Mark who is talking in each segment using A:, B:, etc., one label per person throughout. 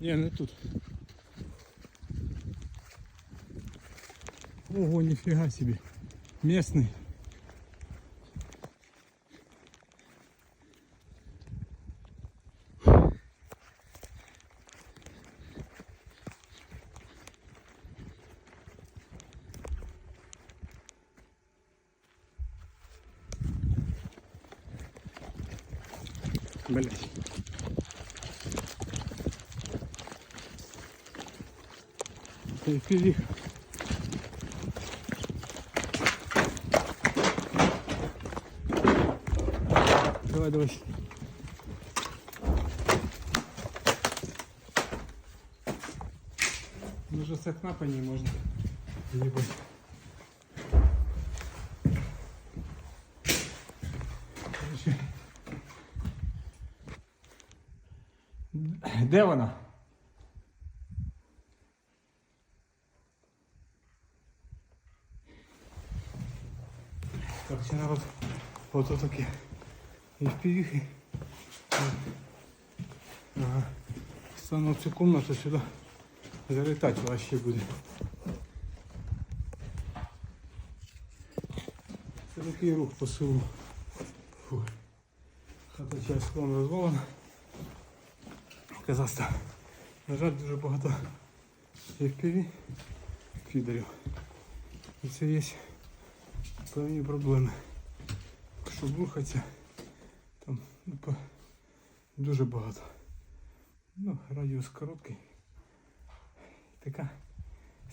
A: Ні, не тут. Ого, ніфіга собі. Местный. Блять. Впереди. Давай, давай. Ну же с окна по ней можно. Ебать. Короче. Де вона? Короче, народ, вот таке. І впівіхи. Ага. Стану цю комнату сюди. Залітати вообще буде. Це такий рух по селу. Хата часть склон розвалена. Казаста. На жаль, дуже багато FPV фідерів. І це є певні проблеми. Щоб рухатися, там ну, дуже багато. Ну, радіус короткий. Така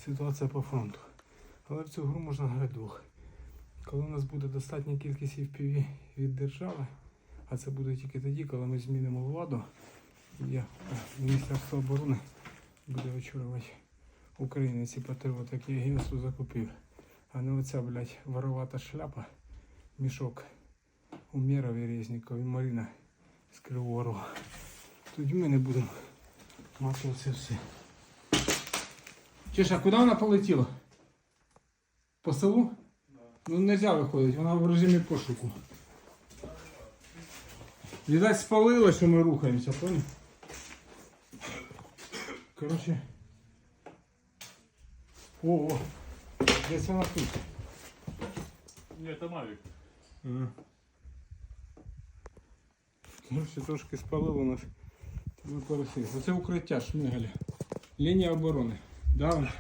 A: ситуація по фронту. Але в цю гру можна грати двох. Коли у нас буде достатня кількість FPV від держави, а це буде тільки тоді, коли ми змінимо владу, я, е, Міністерство оборони буде очолювати Україну ці патріоти, які агентство закупив. А не оця, блядь, воровата шляпа, мішок у Мєрові Резнікова і Марина з Кривого Рогу. Тоді ми не будемо мати оце все. Чеша, куди вона полетіла? По селу? Ну не можна виходити, вона в режимі пошуку. Видать, спалила, що ми рухаємося, понял? Короче. О, о, десь вона тут.
B: Ні, це Мавік.
A: Ага. Короче, трошки спалило нас. Оце укриття Шмигаля. Лінія оборони. Да?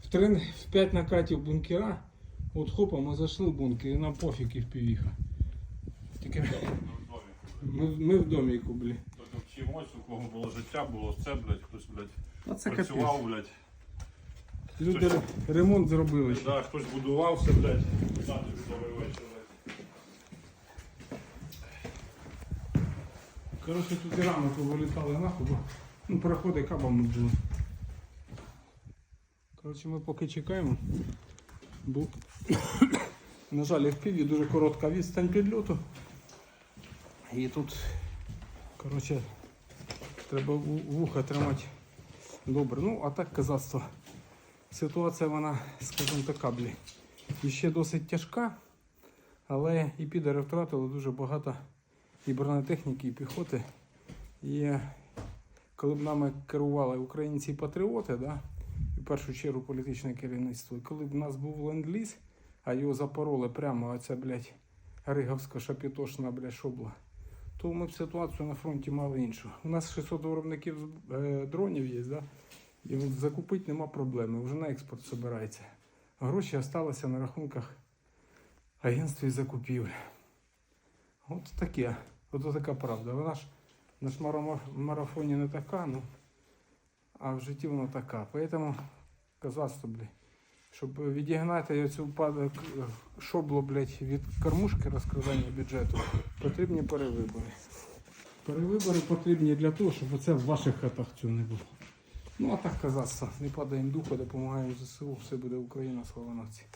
A: В, три, в 5 накатів бункера. От хопа, ми зайшли в бункер і нам пофіг і впівіха. Тільки ми, ми в доміку, блі.
B: Тобто вчимось, у кого було життя, було це, блядь, хтось, блядь, працював,
A: капець.
B: блядь.
A: Люди ре- ремонт зробили. ще.
B: Да, хтось будувався, блядь. Добрий вечір.
A: Коротше, тут і рано повилітали нахуй, бо ну, переходи кабами були. Коротше, ми поки чекаємо. Бо, на жаль, FPV дуже коротка відстань підльоту. І тут, коротше, треба вуха тримати добре. Ну, а так казацтво. Ситуація вона, скажімо така, блі. І ще досить тяжка, але і підери втратили дуже багато і бронетехніки, і піхоти. І коли б нами керували українці-патріоти, да, в першу чергу політичне керівництво, і коли б у нас був ленд-ліз, а його запороли прямо оця, блядь, Риговська шапітошна, блядь, шобла, то ми б ситуацію на фронті мали іншу. У нас 600 виробників е, дронів є, да? І закупити нема проблеми, вже на експорт збирається. Гроші залишилися на рахунках агентств із закупівель. От таке. От така правда. Вона ж на марафоні не така, ну, а в житті вона така. Поэтому казацтво, блядь, щоб відігнати цю падок шобло, блядь, від кормушки розкрадання бюджету, потрібні перевибори. Перевибори потрібні для того, щоб оце в ваших хатах цього не було. Ну а так казаться, Не падаємо духу, допомагаємо ЗСУ, все буде Україна, слава нації.